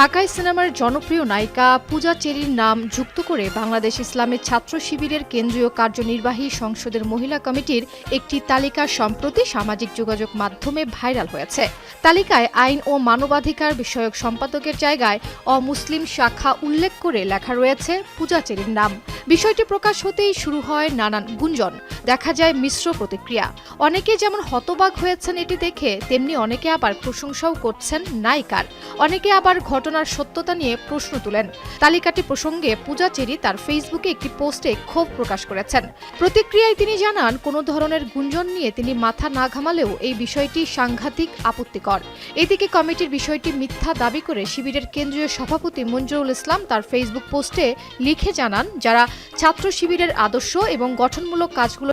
ঢাকায় সিনেমার জনপ্রিয় নায়িকা পূজা চেরির নাম যুক্ত করে বাংলাদেশ ইসলামের ছাত্র শিবিরের কেন্দ্রীয় কার্যনির্বাহী সংসদের মহিলা কমিটির একটি তালিকা সম্প্রতি সামাজিক যোগাযোগ মাধ্যমে ভাইরাল হয়েছে। তালিকায় আইন ও মানবাধিকার বিষয়ক সম্পাদকের জায়গায় অমুসলিম শাখা উল্লেখ করে লেখা রয়েছে পূজা চেরির নাম। বিষয়টি প্রকাশ হতেই শুরু হয় নানান গুঞ্জন। দেখা যায় মিশ্র প্রতিক্রিয়া। অনেকে যেমন হতবাক হয়েছেন এটি দেখে, তেমনি অনেকে আবার প্রশংসাও করছেন নায়িকার। অনেকে আবার ঘটনার সত্যতা নিয়ে প্রশ্ন তুলেন। তালিকাটি প্রসঙ্গে পূজা চেরি তার ফেসবুকে একটি পোস্টে ক্ষোভ প্রকাশ করেছেন। প্রতিক্রিয়ায় তিনি জানান, কোনো ধরনের গুঞ্জন নিয়ে তিনি মাথা না ঘামালেও এই বিষয়টি সাংঘাতিক আপত্তিকর। এদিকে কমিটির বিষয়টি মিথ্যা দাবি করে শিবিরের কেন্দ্রীয় সভাপতি মঞ্জুরুল ইসলাম তার ফেসবুক পোস্টে লিখে জানান, যারা ছাত্র শিবিরের আদর্শ এবং গঠনমূলক কাজগুলো